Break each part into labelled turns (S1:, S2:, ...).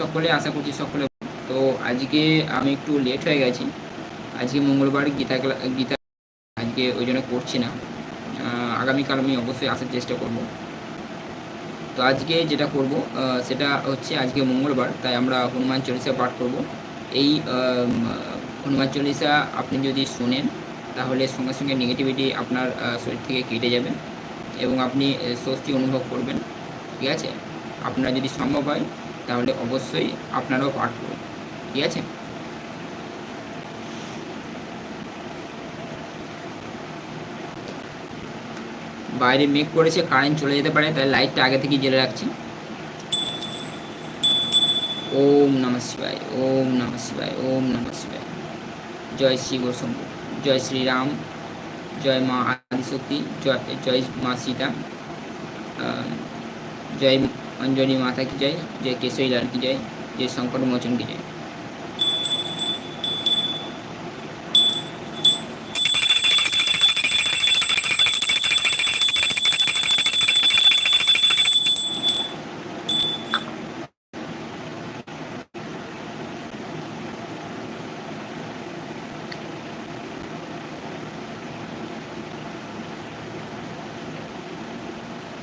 S1: সকলে, আশা করছি সকলে তো আজকে আমি একটু লেট হয়ে গেছি। আজকে মঙ্গলবার গীতা গীতা আজকে ওই জন্য করছি না। আগামীকাল আমি অবশ্যই আসার চেষ্টা করব। তো আজকে যেটা করব সেটা হচ্ছে আজকে মঙ্গলবার, তাই আমরা হনুমান চল্লিশা পাঠ করব। এই হনুমান চল্লিশা আপনি যদি শোনেন, তাহলে সঙ্গে সঙ্গে নেগেটিভিটি আপনার শরীর থেকে কেটে যাবে এবং আপনি স্বস্তি অনুভব করবেন। ঠিক আছে? আপনার যদি সম্ভব হয় তাহলে অবশ্যই আপনারাও পাঠ করুন ঠিক আছে? বাইরে মেঘ করেছে কারেন্ট চলে যেতে পারে তাই লাইটটা আগে থেকে জেলে রাখছি। ওম নম শিবায়, ওম নম শিবায়, ওম নম শিবায়। জয় শ্রী গোসম্ভু জয় শ্রীরাম, জয় মা আদিশক্তি, জয় জয় মা সীতা জয় অঞ্জনী মাতা কি জয় জয় কেশরী লাল কি জয় জয় শঙ্কর মোচন কি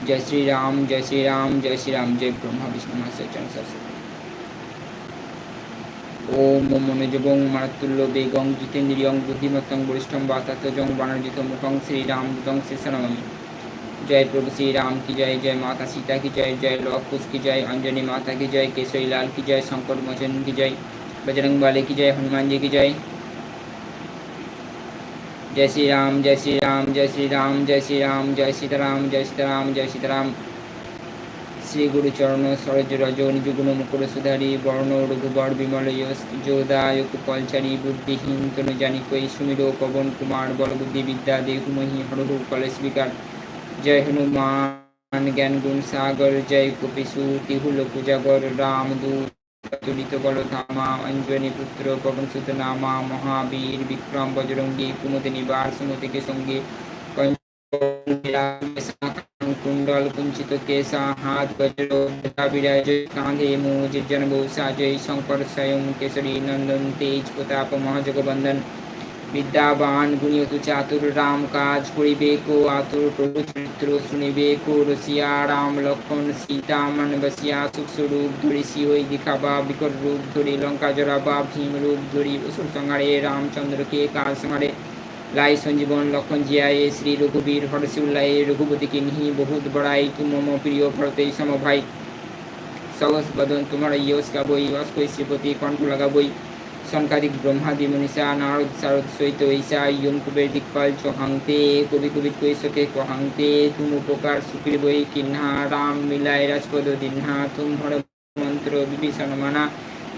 S1: জয় শ্রীরাম জয় শ্রীরাম জয় শ্রীরাম জয় ব্রহ্মা, বিষ্ণু মহাচরণ সরস্বতী। ওম মনোজবং মারাতুল্য বেগং জিতেন্দ্রিয়ং বুদ্ধিমত্তং বরিষ্ঠম বাতাতজং বাণজিত মুখং শ্রীরাম দুতং শেষনমামি জয় প্রভু শ্রীরাম কি জয় জয় মাতা সীতা কি জয় জয় লক্ষুষ কি জয়, অঞ্জনী মাতা কি জয়, কেশরী লাল কি জয়, শঙ্কর মোচন কি জয়, বজরং বালে কি জয়, হনুমানজি কি জয়। जय श्री राम जय श्री राम जय श्री राम जय श्री राम जय सीताराम জয় सीताराम जय सीताराम শ্রী গুরু চরণ সরজ রজন যুগ্ন মুকুর সুধারী, বর্ণ রঘুবর বিমল যোদায়ক কলচারী, বুদ্ধিহীন তনু জানি কৈ সুমির পবন কুমার বল বুদ্ধি বিদ্যা দেহমহি হরহু কলেশ বিকার জয় হনুমান জ্ঞান গুণ সাগর, জয় কপিসু তিহুল পূজাগর রাম দূত। তুলিত বল ধামা অঞ্জনী পুত্র পবন সুত নামা মহাবীর বিক্রম বজরঙ্গী কুমতি নিবার সুমতিকে সঙ্গে কুণ্ডল কুঞ্চিত কেশা হাত বজ্র বিরাজ কাঁধে মোজ জনবৌসা জয় শঙ্কর স্বয়ং কেশরী নন্দন তেজ প্রতাপ মহাজগবন্দন বিদ্যাবান গুণীয়ত আতুর রাম কাজ করিবে কো আতুর প্রভু চরিত্র শুনিবে কো রসিয়া রাম লক্ষণ সীতা মন বসিয়া সুখ স্বরূপ ধরি সিহই দিখাবা বিকট রূপ ধরি লঙ্কা জরা বা ভীম রূপ ধরি অসুর সংহারে রামচন্দ্রকে কাল সংহারে। লাই সঞ্জীবন লক্ষণ জিয়ায়ে, শ্রী রঘুবীর হরসি উল্লায়ে রঘুপতিকে নিহি বহুত বড়াই, তুম মম প্রিয় ভরতে সম ভাই সহস বদন তোমার ইয়স গাবই অস্কৈ শ্রীপতি কণ্ঠ লাগাবই। সংকারিক ব্রহ্মাদি মনীষা, নারদ শারদ সৈত ঐশা ইয়ং, কুবের দিকপাল চহাংতে, কবি কবি কৈশকে কহাংতে তুম উপকার সুক্রী বই কিহ্না রাম মিলায় রাজপদ দিহ্না তুম হর, মন্ত্র, বিভীষণ, মানা,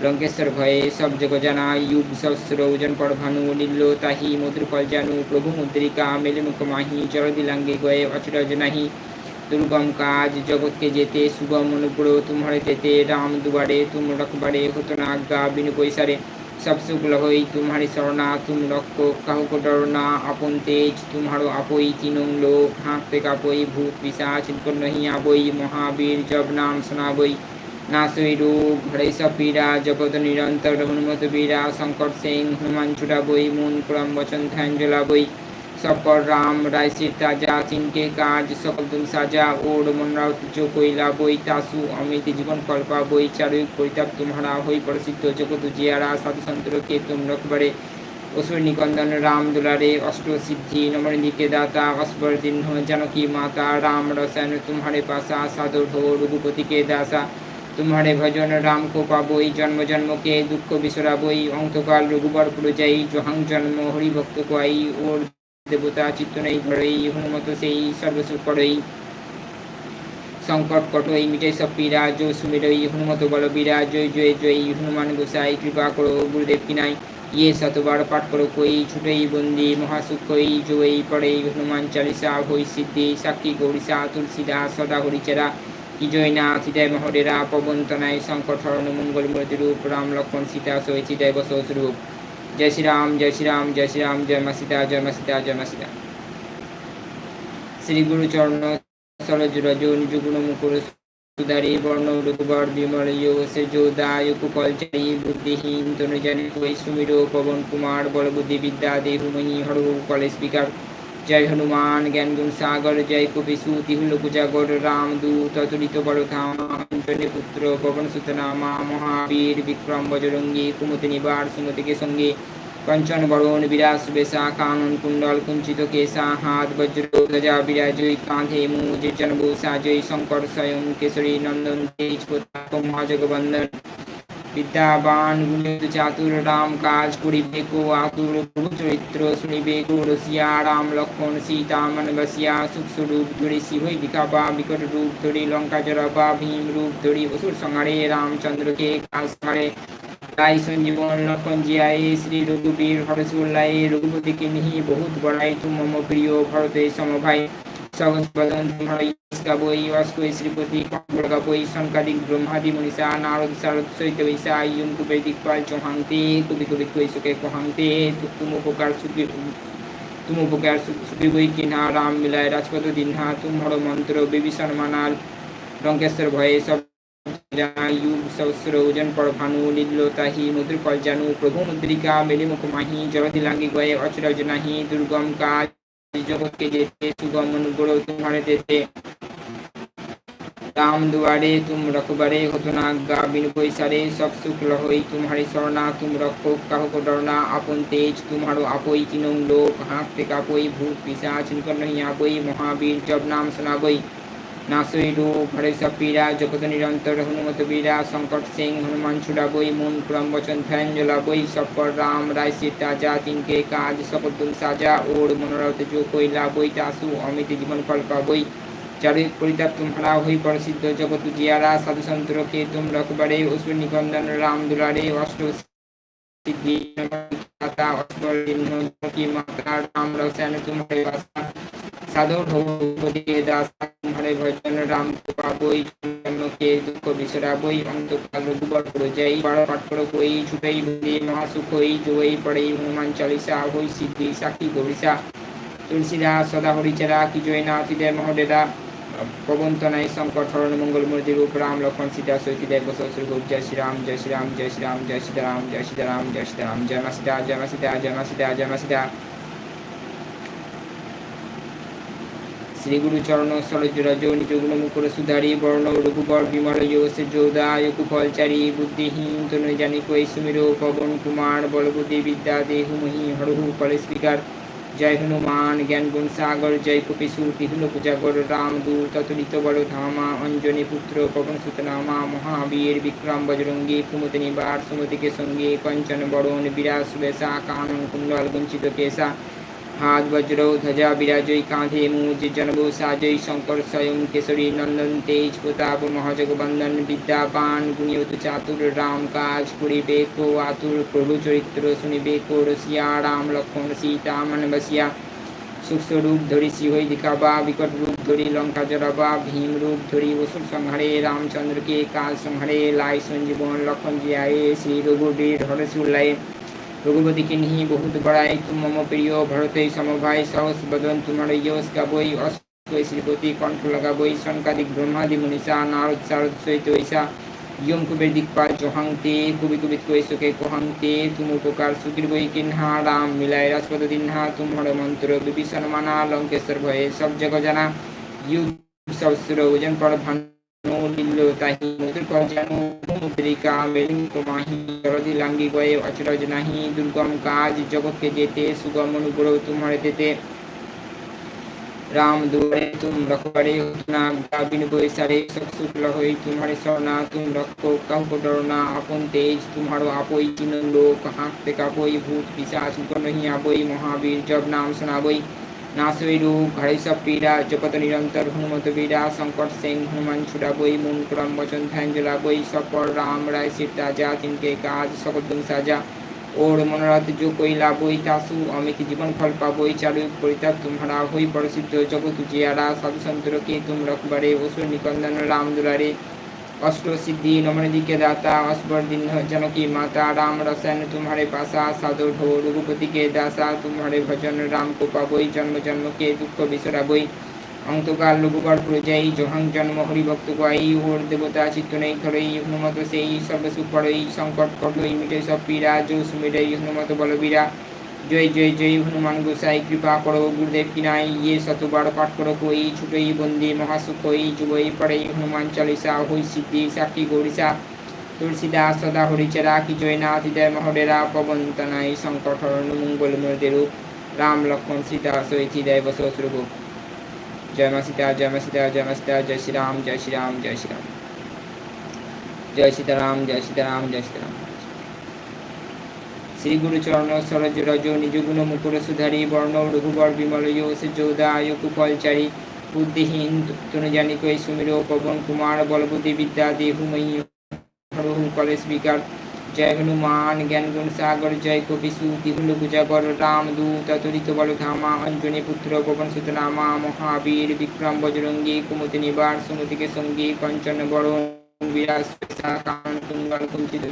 S1: লঙ্কেশ্বর, ভয়ে, সব জগজানা ইউগ, সহস্র ওজন পর, ভানু নীল তাহি, মধুর জানু, প্রভু, মুদ্রিকা, মেলে মুখ মাহি চরদিলাঙ্গে গয়ে, অচরজ নাহি, দুর্গম কাজ, জগৎকে যেতে সুগম অনুগ্রহ তোমারে যেতে, রাম দুবারে তুম রকবারে হতো আজ্ঞা বিনু পৈসারে সব সুখ লহই तुम्हारी শরণা তুম রক্ষ কাহু কো ডরনা আপন তেজ तुम्हारो আপই তিনং লোক হাঁকতে কাপই ভূত পিসাচ নিকট নহি আবই মহাবীর জব নাম শোনাবই নাসই রূপ হরে সব পীড়া জগত নিরন্তর হনুমত বীরা শঙ্কর সিং হনুমান ছুটা বই মন পুরম বচন ধ্যান জ্বলা বই সকল রাম রাইসির তাজা চিনকে কাজ, সকল দুল সাজা ওর মনরা, ঐতিহ্য কইলা বই তাসু, অমিত, জীবন, কল্পা বই চারুই, পরিতাপ তোমারা হই প্রসিদ্ধ জগত জিয়ারা সাধু সন্তরকে তুম রকবারে অসুর, নিকন্দন, রাম, দুলারে, অষ্ট, সিদ্ধি নমরিকে দাতা অস্বর দিহ্ন জানকী, মাতা, রাম, রসায়ন, তুমহারে, পাশা, সাধু ভো রঘুপতিকে দাসা তুমহারে, ভজন, রাম কো পাবই জন্ম, জন্মকে, দুঃখ বিসরাবই অন্তকাল, রঘুবর, পুরো যাই, জহাং, জন্ম, হরিভক্ত, কোয়াই, ওর দেবতা চিত্ত নেই ঘরই হনুমত সেই সর্বসুখ করই সংকট কটই মিটাই সব পীরা জয় সুমিরই হনুমত বল বীরা জয় জয় জয়, হনুমান গোসাই, কৃপা করো গুরুদেব কিনাই। ইয়ে শতবার পাঠ করো কই, ছুটই বন্দি মহাসুখ কই জয় পড়ে হনুমান চালিসা, হই সিদ্ধি, সাক্ষী গৌরীসা তুলসীদা সদা হরিচেরা। কি জয়নাথ হৃদয় মহরেরা পবন্তনায় সংকট হরণ মঙ্গল মূর্তি রূপ রাম লক্ষ্মণ সীতা সই হৃদয় বস স্বরূপ জয় শ্রী রাম জয় শ্রী রাম জয় শ্রী রাম জয় মাসিতা জয় মাসিতা জয় মাসিতা শ্রী গুরু চরণ সরজ নিজ গুণ মুকুর সুদারি বর্ণ রঘুবর বিমল সে যোদায়ুকু কলচারী বুদ্ধিহীন তনু জানি তনুজানী বৈষ্ণুমির পবন কুমার বলবুদ্ধি বিদ্যা দেহুময়ী হরহু কলেজ বিকার জয় হনুমান, জ্ঞান গুণ সাগর, জয় কবি সুতিহুল কুজাগর রামদূত অতুলিত বড়ধাম পুত্র পবন সুতনামা, মহাবীর, বিক্রম বজরঙ্গী, কুমতি নিবার সুমতিকে সঙ্গী কঞ্চন বরণ বিরাস বেশা, কানন কুণ্ডল, কুঞ্চিত কেশা, হাত বজ্র, ধ্বজা বিরাজয়ী কাঁধে মুজন ভূষা জয় শঙ্কর স্বয়ং কেশরী নন্দন, তেজ প্রতাপ, মহাজগবন্ধন। বিদ্যাবান গুণিত চাতুর রাম কাজ করিবে কো আতুর প্রভু চরিত্র শুনিবে রাম লক্ষ্মণ সীতা মন বসিয়া ধরি দিখাবা বিকট রূপ ধরি লঙ্কা জরাবা ভীম রূপ ধরি অসুর সংহারে, রামচন্দ্রকে কাজ সংহারে। তাই সঞ্জীবন লক্ষণ শ্রী রঘুবীর হরসুল্লায় রঘুপতিকে নিহি বহুত বড়াই তু মম প্রিয় ভরতে সমভাই। সহজ বদন তোমার গাবই অস্কই শ্রীপতি কম্বল গাবই সংকাদিক ব্রহ্মাদি মনীষা নারদ শারদ সৈত বৈশা ইয়ং কুবে দিকপাল চৌহাংতে কবি কবি কই সুখে কহাংতে তুম উপকার সুখী তুম উপকার সুখী বই কিনা রাম মিলায় রাজপথ দিনহা তুম হর মন্ত্র বিভীষণ মানাল লঙ্কেশ্বর ভয়ে সব युग सहस्र ओजन पर भानु लीलोताही मुद्र पर जानू प्रभु मुद्रिका मेले मुख माही जगति लांगी गए अचरज नाही दुर्गम काज जगत के जेते सुगम अनुग्रह तुम्हारे देते राम दुआरे तुम रखबरे घटना गा बिन पैसारे सब सुख लहोई तुम्हारी शरणा तुम रखो कहो को डरना अपन तेज तुम्हारो आपोई तीनों लोक हाथ पे कापोई भूत पिशाच निकल नहीं आपोई महावीर जब नाम सुनाबई নাসৈ রূপ হরেশ পীরা জগত নিরন্তর, হনুমত বীরা শঙ্কর সিং, হনুমান ছুড়াবই মুন ক্রম বচন ফ্যান জলাবই সপর রাম, রায় সীতা যা তিনকে কাজ সকতুল সাজা, ওর মনোরথ যো কৈলা বই, তাসু, অমিত জীবন ফল বই। চারু পরিতাপ তুমরা হই প্রসিদ্ধ জগত জিয়ারা সাধু সন্তরকে তুম রকবারে অসুর নিকন্দন রাম দুলারে অষ্ট সিদ্ধি মাতা অষ্ট মাতা, রাম রসায়ন তুমরে বাসা। সাধু ভগবতী দাস হরে ভজন, রাম পাবই কে দুঃখ বিসরাবই অন্তকাল দুবার যাই বারো পাঠ করো কই ছুটাই বলি মহাসুখ হই জোই পড়ে হনুমান চালিসা, হই সিদ্ধি সাক্ষী গৌরীসা তুলসীদা সদা হরিচেরা, কি জয় না অতিদে মহদেদা পবন্তনাই সংকট হরণ মঙ্গল মূর্তি রূপ, রাম লক্ষণ সীতা, সৈতি দেব সশ্রী রূপ জয় শ্রীরাম জয় শ্রীরাম জয় শ্রীরাম জয় সীতারাম জয় সীতারাম জয় সীতারাম, জয় মা সীতা, জয় মা সীতা, জয় মা সীতা, জয় মা সীতা। শ্রী গুরু চরণ সরজ রজ নিজ গুণ মুকুর সুধারি বর্ণ রঘুবর বিমল যোগসে যোদায় কুফলচারী বুদ্ধিহীন তনু জানি কই সুমির পবন কুমার, বলবুদ্ধি বিদ্যা দেহু মহি হরহু কলেশ বিকার জয় হনুমান, জ্ঞান গুণ সাগর, জয় কপিসু তিহুল পূজাগর রাম দূর ততুলিত বড় ধামা, অঞ্জনী পুত্র পবন সুতনামা মহাবীর বিক্রম বজরঙ্গী কুমতি নিবার সুমতিকে সঙ্গে, কঞ্চন বরণ, বিরাস, বেশা, কানন, কুণ্ডল, বঞ্চিত কেশা। হাত বজ্র ধ্বজা বিরাজয় কাঁধে মুজ জনবু সাজয় শঙ্কর স্বয়ং কেশরী নন্দন তেজ প্রতাপ মহাজগবন্দন বিদ্যাবান গুণীয়ত চাতুর রাম কাজ করিবে কো আতুর প্রভু চরিত্র শুনিবে কো রসিয়া রাম লক্ষ্মণ সীতা মন বসিয়া সূক্ষ্ম রূপ ধরি সিংহই দেখাবা বিকট রূপ ধরি লঙ্কা জড়াবা ভীম রূপ ধরি অসুর সংহারে রামচন্দ্রকে কাজ সংহারে লাই সঞ্জীবন লক্ষণ জিয়ায়ে শ্রী রঘুবীর হরসুল্লায় রঘুপতিকে নিহি বহুত বড়াই। তুম প্রিয় ভরতে সমভাই সহস বদন তোমার ইয়স গাবই অস্কই শ্রীপতি কণ্ঠ লাগাবই। শঙ্কাদিক ব্রহ্মাদি মনীষা, নারদ সারদ সৈত ঐশা ইয়ম কুবের দিকপাল জহাংতে কুবি কবিত সুখে কহাংতে তুমি উপকার সুতির বই কিনহা, রাম মিলাই রাজপদ দিনহা। তুমর মন্ত্র বিভীষণ মানা, লঙ্কেশ্বর ভয়ে সব জগ জানা। ইউ সব সুর ওজন পর ভান দুর্গম কাজ জগৎকে যেতে, সুগম অনুগ্রহ তোমার তেতে রাম দুয়ারে তুম রখবারে না গাবিন সরনা তুম রক্ষ কাহু আপন তেজ তোমার আপই চিন লোক হাঁকতে কাপই, ভূত বিশ্বাস নহি আপই মহাবীর জব নাম শোনাবই। નાસવીરૂપ পীড়া জগত নিরন্তর হনুমত હનુમત শঙ্কর શંકર হনুমান હનુમાન বই મુન કરમ বচন ধ্যানজলা বই সপর রাম রায় সীতা যা তিনকে কাজ সকল দিন সাজা ওর মনোরথ যো কইলা বই তাসু আমি কি জীবন ফল পাবই চালু পরিতাপ তোমরা হই পরসিদ্ধ জগৎ জিয়ারা সাধু সন্তরকে তুম কুবারে অসুর নিকন্দন রাম দুলারে অষ্টসিদ্ধি સિદ્ધિ দাতা કે দিন জনকী মাতা, রাম রসায়ন રામ રસન તુમ્હારે પાસા સાધો দাসা তুমারে ভজন রাম તુમ્હારે জন্ম জন্মকে দুঃখ પાબોઈ જન્મ જન્મ કે દુઃખ બિસરાબોઈ অন্তকাল লোকবার পড়ে জহাং জন্ম হরিভক্ত গাই হোর দেবতা চিত্তনেই ধরেই হনুমত সেই সর্বসুখ পড়ই সংকট কটই মিটে সব পীড়া জোস মিটাই হনুমত বলবীরা। জয় জয় জয় হনুমান গোসাই, কৃপা করো, গুরুদেব কিনাই ইয়ে শতবার পাঠ করো, কই ছুটই বন্দি মহাসুখই যুবই পড়ই হনুমান চালিসা, হই সিদ্ধি, সাক্ষী গৌরিসা, তুলসীদাস সদা হরিচেরা, কি জয়নাথ, হৃদয় মহডেরা পবন তনাই শঙ্কর হরণ মঙ্গল মূর্তিরূপ রাম লক্ষ্মণ সীতা সহিত হৃদয় বস স্বরূপ জয় মা সীতা, জয় মা সীতা, জয় মা সীতা, জয় শ্রীরাম জয় শ্রীরাম জয় শ্রীরাম। জয় সীতারাম জয় সীতারাম জয় সীতারাম। শ্রী গুরু চরণ সরজ রজ নিজ গুণ মুকুর সুধারি বর্ণ রঘুবর বিমল যোশ যোদায় কুফলচারী বুদ্ধিহীন তনুজানিক সুমির পবন কুমার বলবুদ্ধি বিদ্যা দেহুময়ী হরহু কলেশ বিকার। জয় হনুমান, জ্ঞান গুণ সাগর, জয় কবি সুতিহুল গুজাগর, রাম দূত তরিত বল ধামা, অঞ্জনী পুত্র পবন সুত নামা, মহাবীর বিক্রম বজরঙ্গী কুমতি নিবার, সুমতিকে সঙ্গী কঞ্চন বরণ, বিরাজ কান কুঞ্চিত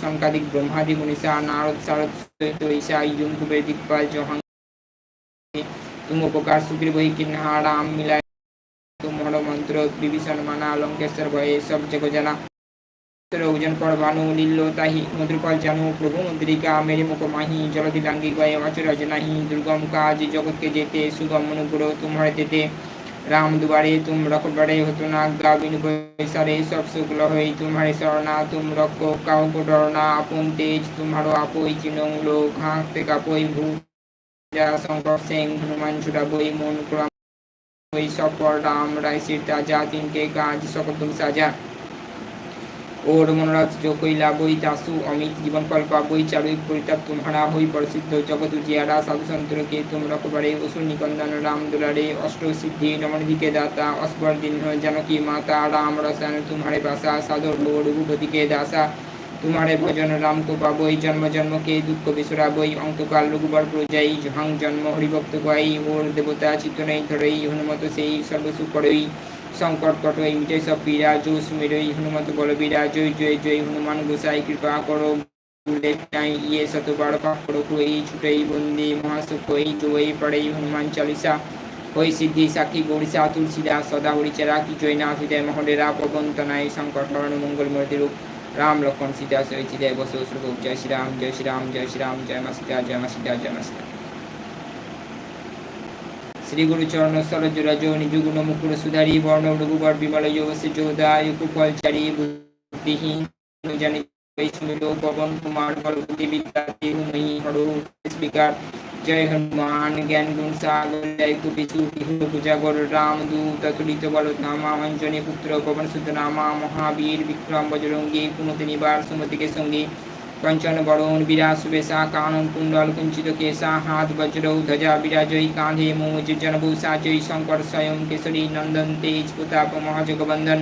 S1: শঙ্কাদিক ব্রহ্মাদি মুনিষা নারদ শারদ ঈশা ইয়ুম কুবের দিকপাল জহাং তুম উপকার সুগ্রী বই কিন্হা রাম মিলায় মন্ত্র বিভীষণ মানা লঙ্কেশ্বর ভয়ে সব ওজন ভানু লীল্ল তাহি মধুরপাল জানু, প্রভু মন্ত্রিকা মেরে মুখ মাহি জলদি লাঙ্গি গয়ে অচরজ নাহি, দুর্গম কাজ জগৎকে যেতে সুগম অনুগ্র তোমার যেতে রাম দুবারে তুম রকবারে হতো না গাবিন বৈসারে সব শুক্ল হই তোমারে শরণা, তুম রক্ষ কাউ ডরনা, আপন তেজ তোমারও আপই চিনং লোক হাঁকতে কাপই ভূ যা শঙ্কর সিং হনুমান ছুটা বই মন ক্রম ওই সফর রাম, রায় সীতা যা তিনকে কাজ সকল তুম সাজা। ওর মনোরাজ যোগই লাগই চাষু অমিত জীবন কল পাবই চারুই পরিতাপ তোমারা হই প্রসিদ্ধ জগৎ উজিয়ারা সাধু সন্তরকে তোমরা কুবারে অসু নিকন্দন রাম দুলারে, অষ্ট সিদ্ধি রমণ দিকে দাতা অস্বর দিন জানকী মাতা, রাম রসায়ন তোমারে বাসা, সাধর সাধু রঘুপতিকে দাসা তোমারে ভজন রাম তো পাবই জন্ম জন্মকে দুঃখ বিসরাবই অঙ্কাল রঘুবর প্রজাই, জহাং জন্ম হরিভক্ত গাই ওর দেবতা চিত্ত ধরেই, হনুমত সেই সর্বসুখ করেই সংকট কটই মিটাই সব পীড়া জোশ, মেরই হনুমত বলবীরা, জয় জয় জয়, হনুমান, গোসাই, কৃপা করো ইয়ে শতবার পাপ করো এই ছুটই, বন্দি মহাসুখই জয় পড়ই, হনুমান চালিসা ওই সিদ্ধি, সাক্ষী, গৌরিসা তুলসীদাস সদা হরিচেরা, কি জয়নাথ, হৃদয় মহলেরা পবন তনাই সংকট হরণ মঙ্গল, মূর্তি রূপ, রাম, লক্ষণ, সীতা সহিত হৃদয় বস স্বরূপ জয় শ্রীরাম জয় শ্রীরাম জয় শ্রীরাম, জয় মা সীতা, জয় মা সীতা, জয় মা সীতা। শ্রী গুরু চরণ সরজ রজ নিজ গুণ মুকুর সুধারি বর্ণ রঘুবর বিমল জয় হনুমান জ্ঞান গুণ সাগর জয় কপি সুবিহুল পূজাগর রাম দূত তুলিত বল ধামা অঞ্জনী পুত্র পবন সুত নামা মহাবীর বিক্রম বজরঙ্গী কুমতি নিবার সুমতিকে সঙ্গী কঞ্চন বরণ বিরাসবেশা কানন কুণ্ডল কুঞ্চিত কেশা হাত বজ্র ধ্বজা বিরাজয়ী কাঁধে মোজ জনভূষা জয়ী শঙ্কর স্বয়ং কেশরী নন্দন তেজ প্রতাপ মহাজগবন্ধন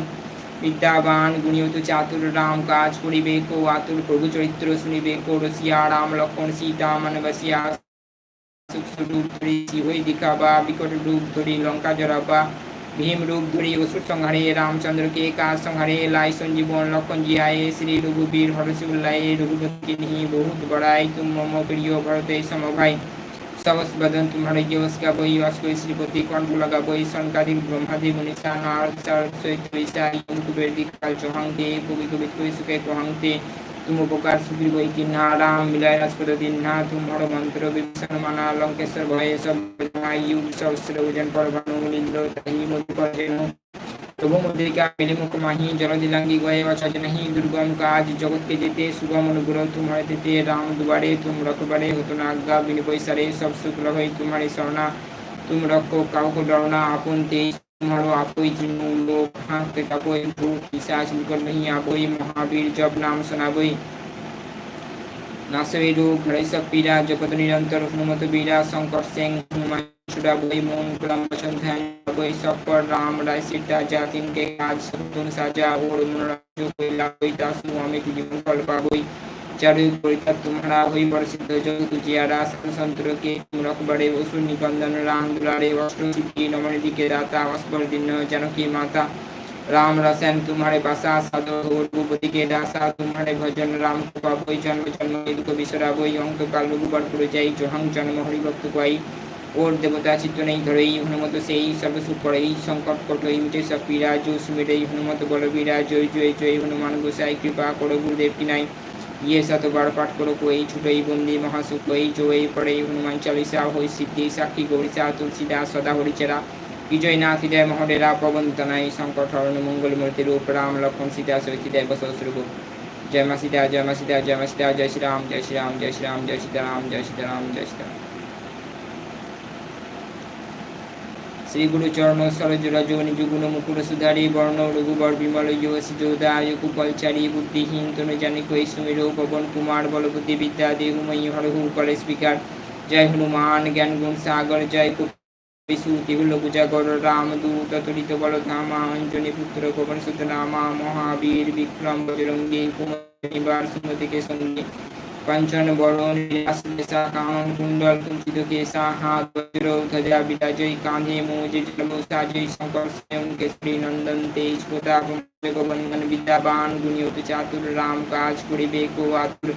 S1: বিদ্যাবান গুণীয়ত চাতুর রাম কাজ করিবে, কো আতুর প্রভু চরিত্র শুনিবে, কো রসিয়া, রাম লক্ষণ, সীতা মানবসিয়া সুখ স্বরূপ ধরি, হই দীক্ষা বা বিকট রূপ ধরি, লঙ্কা জরা বা ভীমরূপ ধরি অসুর সংহারে রামচন্দ্রকে কাজ সংহারে লাই সঞ্জীবন লক্ষণ জিয়ায়ে শ্রী রঘুবীর হরসি রঘুপতিকে নিহি বহুত বড়াই তুম মম প্রিয় ভরতে সমভাই সবস বদন তোমারে গিয়স্কা বই অস্কই শ্রীপতি কণ্ঠলগা বই সনকাদি ব্রহ্মাদি মনীষা নার সৈত ঈশা কুবের দিকাল চহাংতে কবি কবি সুখে কহাংতে कवि कोई सुखे कोहांते तुम उपकार सुग्री वही किन्हा राम मिलाय राजपद दिन्हा तुम्हारो मंत्र विभीषण माना लंकेश्वर भय सब युग सहस्र ओजन पर भानु लीलो तही मधुकर जेनु প্রভু মন্দিরিকা মেলে মুখ মাহি জলদিলাঙ্গি গয়ে অচজ নাহি দুর্গম কাজ জগৎকে যেতে শুভম অনুগ্রহ তোমারে দিতে রাম দুবারে তুম রকবারে হতো না আজ্ঞা বিন বৈসারে সব শুক্ল হই তোমারে শরণা তুম রক্ষ কাউকে ডরনা আপন তেজ મારો આપોઈ નો લોક હાથ તપોઈ ભૂખ પિશાચ નિકર નહીં આબોઈ મહાવીર જપ નામ સનાબોઈ નાસવે રોગ ઘડૈસક પીડા જગત નિરંતર હુમત બીડા શંકર સિંહ હુમાયુ છુડા બોઈ મોન કલમ વચન ધ્યાન બોઈ સબ પર રામ રાય સીતા જાતિન કે આજ સતુન સાજા ઓળ મન રાજુ કોઈ લાગોઈ દાસુ અમિત જીવન કલ્પા બોઈ વિચાર્યું ગોળિકા તુમ્હારા હોય પણ સિદ્ધ જો તુજિયા સંતરો કે રખબડે વસુ નિકંદન રામ દુલાડે વસ્તુ સિદ્ધિ નમણ દિકે દાતા વસ્પર દિન જનકી માતા राम रसन तुम्हारे बसा साधो और भूपति के दासा तुम्हारे भजन राम को पापोई जन्म जन्म यदि को विसरा बोई अंक काल रघुबर पुर जाई जो हंग जन्म हरि भक्त पाई और देवता चित्त नहीं धरई हनुमत से ही सब सुख पड़ई संकट कटई मिटे सब पीड़ा जो सुमिरई हनुमत बल बीरा जय जय जय हनुमान गोसाई कृपा करो गुरुदेव की नाई শতবার পাঠ করো কই ছুটই বন্দি মহাসুখ কই জয় পড়ে হনুমান চালিসা, হই সিদ্ধি, সাক্ষী গৌরিসা তুলসীদাস সদা হরিচেরা বিজয় নাথ হৃদয়, মহডেরা পবন তনাই সংকট হরণ মঙ্গল, মূর্তি রূপ, রাম, লক্ষণ, সীতা সহিত দেব সহস্রূপ জয় মা সীতা, জয় মা সীতা, জয় মা সীতা, জয় শ্রী রাম জয় শ্রী রাম জয় শ্রী রাম জয় সীতারাম জয় সীতারাম জয় সীতারাম। শ্রী গুরু চরণ সরজ রজনী যুগুণ মুকুর সুধারি বর্ণ রঘুবর বিমল যোদায় কুপলচারী বুদ্ধিহীন তনু জানি কই সুমির পবন কুমার বলবুদ্ধি বিদ্যা দেহুময়ী হরহু করে স্পিকার। জয় হনুমান, জ্ঞান গুণ সাগর, জয় হল পূজা কর রাম দূত, তরিত বল ধামা অঞ্জনী পুত্র পবন সুত মহাবীর বিক্রম বজরঙ্গী, কুমার নিবার সুমতিকে লীলাশ্লেষা কানন কুণ্ডল, কুঞ্চিত কেশা হাত বজ্র ধ্বজা, বিরাজয়, কাঁধে মোজ জলমূষা জয় শঙ্কর, স্বয়ং কেশরী, নন্দন, তেজ, প্রতাপ জগবন্দন বিদ্যাবান গুণী অতি চাতুর, রাম, কাজ করিবে, কো আতুর।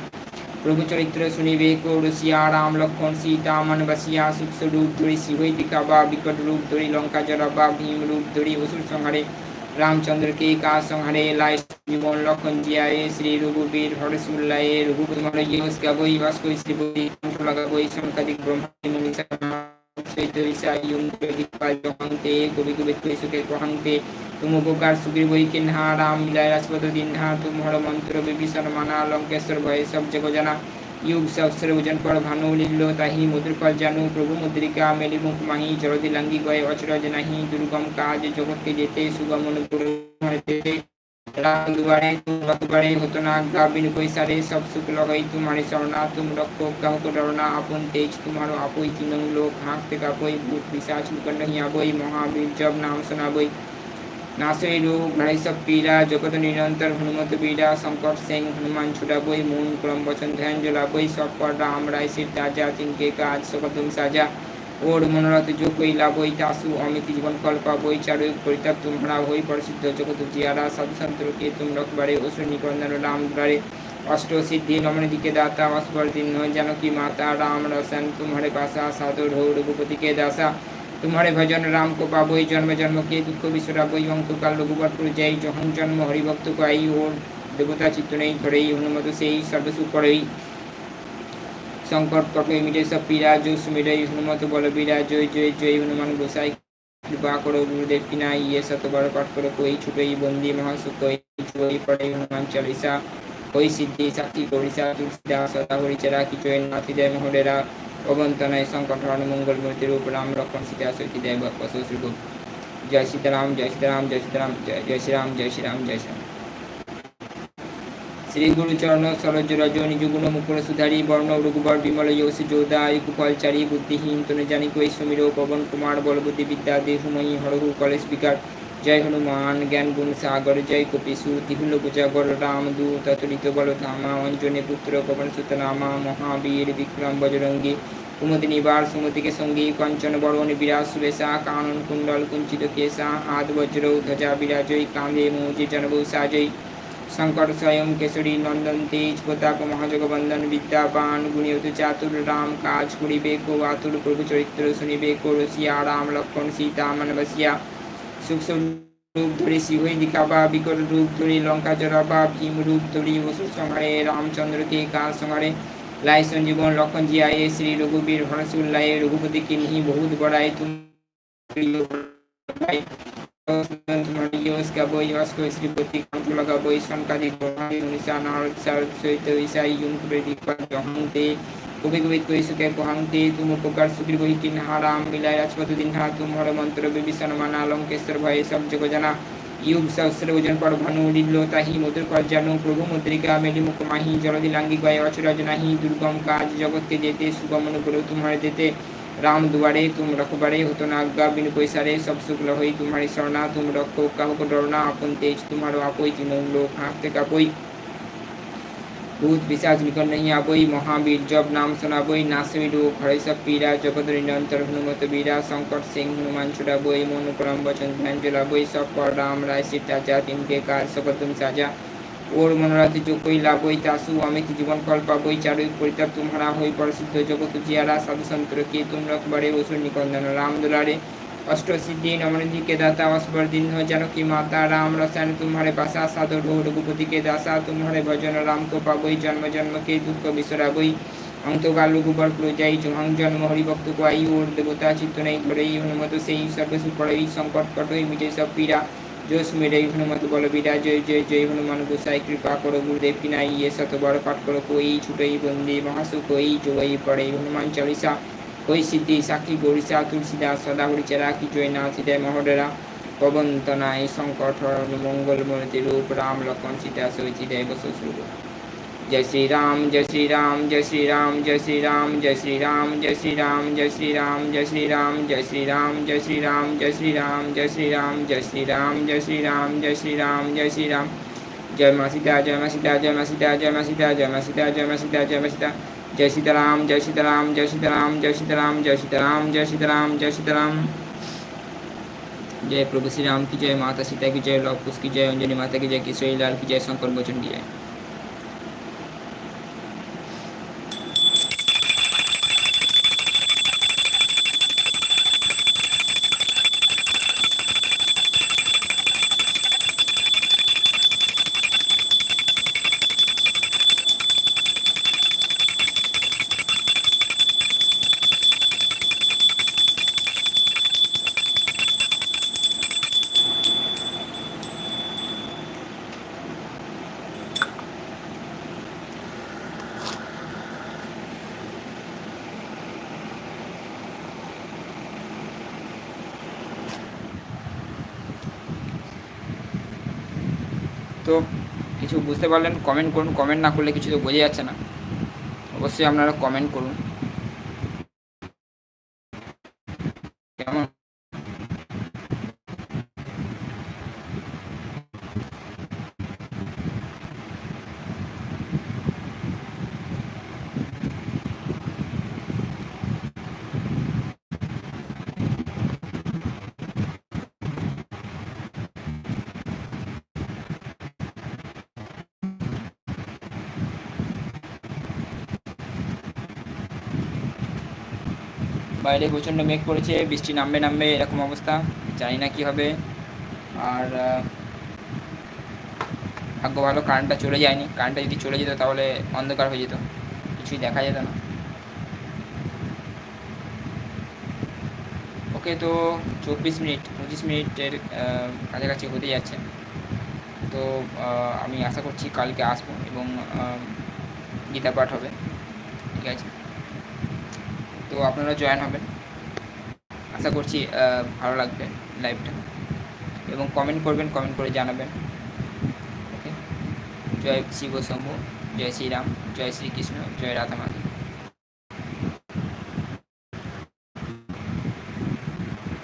S1: প্রভু চরিত্র শুনিবে রসিয়া, রাম লক্ষণ, সীতা, মন বসিয়া সূক্ষ্ম রূপ ধরি শিবই দিখাবা বিকট রূপ ধরি, লঙ্কা জরাবা ভীম রূপ ধরি, অসুর সংহারে। রামচন্দ্রকে কাজ সংহারে লাই জীবন লক্ষণ জিয়ায়ে শ্রী রঘুবীর হরসুল্লায়ে রঘুকুমার ইয়স গাবই বাস কই শ্রী বই কণ্ঠ লাগাবই সংকাদিক ব্রহ্মাণ্ডি মনীষা কবি কবি সুগ্রীব রাম মিলায় রাজপদ দিনহা তুম হর মন্ত্র বিভীষণ মানা লঙ্কেশ্বর ভয়ে সব জগ জানা युग सवसर वज़न पर भानु ભાનુ લીલો मुद्र पर जानु, प्रभु मुद्रिका મેલી मुख માહી જળધિ लंगी गए अचरज नहीं दुर्गम काज जगत के જેતે सुगम दुआरे, तुम रख बड़े हो तो ना गा बिन कोई सारे, सब सुख लगई, तुम्हारे शरणा, तुम रखो, कहो को डरना अपन तेज तुम्हारो आपो आपोई तीनों लोग हाँक का कोई भूत पिशाच निकट नहीं आबोई, महावीर जब नाम सुनाबोई। নাসই রূপ ভাইসব পীড়া, জগত নিরন্তর হনুমত বীড়া শঙ্কর সিং হনুমান ছুটাবই, মন ক্রম বচন ধ্যান জলাবই, সব পর রামরাই শির রাজা তিনকে কাজ সকদুম সাজা। ওর মনোরথ যোগ লা লাভই দাসু অমিত জীবন কল্পা বই চারু পরিতাপ তোমরা হই, পরসিদ্ধ জগত জিয়ারা সব সন্তরকে তুম রকবারে অসু নিকন্দন রাম দ্বারে অষ্ট সিদ্ধি নমনে দিকে দাতা অস্বর দিন জানকী মাতা, রাম রসেন তুমারে বাসা, সাধু ঢৌ রঘুপতিকে দাসা। तुम्हारे भजन राम को पाबोई जन्म जन्म के दुख विश्राबोई অঙ্ক কাল রঘুবরপুর যাই যখন জন্ম হরিভক্ত গাই ওর দেবতা চিত্ত নেই ধরেই হনুমত সেই সর্বসুখ করেই সংকট কটই মিটে সব পীড়া জো সুমিরাই হনুমত বল বীরা জয় জয় জয় হনুমান গোসাই কৃপা করো গুরুদেব কি নাই ইয়ে শতবার পাঠ করো কই ছুটই বন্দি মহাসুখ কই ছুটই পড়ে হনুমান চালিসা কই সিদ্ধি সাক্ষী গৌরিসা তুলসীদাস সদা হরিচেরা কিচয় নাথিদেব মহোদয়রা অবন্তনায় সংকট হরণ মঙ্গল মূর্তি রূপ রাম লক্ষণ সীতা সতী দেব বসু শ্রীগুপ জয় সীতারাম জয় সীতারাম জয় সীতারাম, জয় জয় শ্রীরাম জয় শ্রীরাম জয় শ্রীরাম। শ্রী গুরু চরণ সরজ রজ নিজগুণ মুকুর সুধারি বর্ণ রঘুবর বিমল যৌসি যোদায় কুফলচারী বুদ্ধিহীন তনু জানি কই সমীর পবন কুমার বলবুদ্ধি বিদ্যা দেহুময়ী হরহু কলেশ বিকার। জয় হনুমান, জ্ঞান গুণ সাগর, জয় কপিসু তিহুল গুজাগর রাম দূত তরিত বল ধামা অঞ্জনে পুত্র পবন সুত মহাবীর, বিক্রম, বজরঙ্গী কুমতি নিবার সুমতিকে সঙ্গী, কঞ্চন, বরণ, বিরাজ সুরেশা কানন, কুণ্ডল, কুঞ্চিত, কেশা, হাত, বজ্র, ধ্বজা বিরাজয় কাঁধে মৌজি জনবৌ সাজয় শঙ্কর স্বয়ং কেশরী, নন্দন, তেজ, প্রতাপ মহাজগবন্দন বিদ্যাবান, গুণীয়ত, চাতুর, রাম, কাজ করিবে কো আতুর, প্রভু চরিত্র শুনিবে কো রাম, লক্ষণ, সীতা, মানবসিয়া। সূক্ষ্ম রূপ ধরি শিহৈদিকা বা বিকট রূপ ধরি লঙ্কাচরা বা ভীম রূপ ধরি অসুর সংহারে রামচন্দ্রকে কাল সংহারে লাই সঞ্জীবন লক্ষণ জিয়ায়ে, শ্রী রঘুবীর হরসুল্লায়ে রঘুপতি কিনহি বহুত বড়াই তুম শ্রীপতি কান্ত লগাবই সংকাদি গ্রহায় कभी कभी तो इसके कुहंती तुम उपकार सुग्रीव ही किन राम मिलाय राजपत दिन हा तुम हर मंत्र विभीषण माना लंकेश्वर भय सब जग जना युग सहस्र ओजन पर भानु लीलो ताही मधुर पर जानु प्रभु मुद्रिका मेली मुख माही जलधि लांगी गए अचरज नाही दुर्गम काज जगत के देते सुगम अनुग्रह तुम्हारे देते राम दुआरे तुम रखबारे हो ना आज्ञा बिन पैसारे सब शुक्ल हो तुम्हारी शरणा तुम रखो काहु को डरना अपन तेज तुम्हारो आपोई तीनों लोग हाँकते कापोई ભૂત પિશાચ નિકળ નહીં આવોઈ મહાવીર જપ નામ સુનાવોઈ નાસવી ડો ખડે સબ પીરા જગત નિરંતર હનુમત બીરા શંકર સિંહ હનુમાન છોડાવોઈ મોન પરમ વચન ધ્યાન ચલાવોઈ સબ પર રામ રાય સીતાચા તિન કે કાર સબ તુમ સાજા ওর মনোরাতে যোগ কইলা বই তাসু আমি কি জীবন কল্পা বই চারুই পরিতাপ তোমরা হই পরশুদ্ধ জগৎ জিয়ারা সাধু সন্তর কে তোমরা বারে অসুর নিকন্দন রাম দুলারে अष्टसिद्धि नमनिधि के दाता अस्पर दिन हो जनो की माता राम रसायन तुम्हारे बसा साधो ढो रघुपति के दासा तुम्हारे भजन राम জন্ম पाबई দুঃখ जन्म के दुख बिसरा অন্তকাল রঘুবর প্রজাই জহং জন্ম হরিভক্ত পাই ওর দেবতা চিত্ত নেই ধরেই হনুমত সেই সর্বসু পড়েই সংকট কটই মিটে সব পীড়া, জোশ মেরেই হনুমত বল বিরা জয় জয় জয়, হনুমান গোসাই, কৃপা করো গুরুদেব কিনাই ইয়ে বড় পাঠ করো কই, ছুটেই বন্দি মহাসুখ কই জোগাই পড়ে হনুমান চালিসা हनुमान चालीसा कोई सिद्धि साक्षी गौरीसा तुलसीदास सदा हरिचरा की जय नाथ हृदय महोदरा पवन तनाय संकट मंगल मूर्ति रूप राम लखन सीता सहित हृदय बस जय श्री राम जय श्री राम जय श्री राम जय श्री राम जय श्री राम जय श्री राम जय श्री राम जय श्री राम जय श्री राम जय श्री राम जय श्री राम जय श्री राम जय श्री राम जय श्री राम जय श्री राम जय श्री राम जय मा सीता जय मा सीता जय मा सीता जय मा सीता जय मा सीता जय मा सीता जय मा सीता जय सीताराम जय सीताराम जय सीताराम जय सीताराम जय सीताराम जय सीताराम जय सीताराम। जय प्रभु श्री राम की जय, माता सीता की जय लवकुश की जय, अंजनी माता की जय, किशोरी लाल की जय, शंकर मोचन की जय। তো কিছু বুঝতে পারলেন কমেন্ট করুন। কমেন্ট না করলে কিছু তো বোঝা যাচ্ছে না। অবশ্যই আপনারা কমেন্ট করুন। বাইরে প্রচণ্ড মেঘ পড়েছে বৃষ্টি নামবে নামবে এরকম অবস্থা, জানি না কি হবে। আর ভাগ্য ভালো, কারেন্টটা চলে যায়নি। কারেন্টটা যদি চলে যেত তাহলে অন্ধকার হয়ে যেত, কিছুই দেখা যেত না। ওকে, তো চব্বিশ মিনিট, পঁচিশ মিনিটের কাছাকাছি হতে যাচ্ছে। তো আমি আশা করছি কালকে আসব এবং গীতা পাঠ হবে। ঠিক আছে? তো আপনারা জয়েন হবেন। আশা করছি ভালো লাগবে লাইভটা এবং কমেন্ট করবেন কমেন্ট করে জানাবেন। ওকে জয় শিব শম্ভু জয় শ্রীরাম, জয় শ্রীকৃষ্ণ, জয় রাধা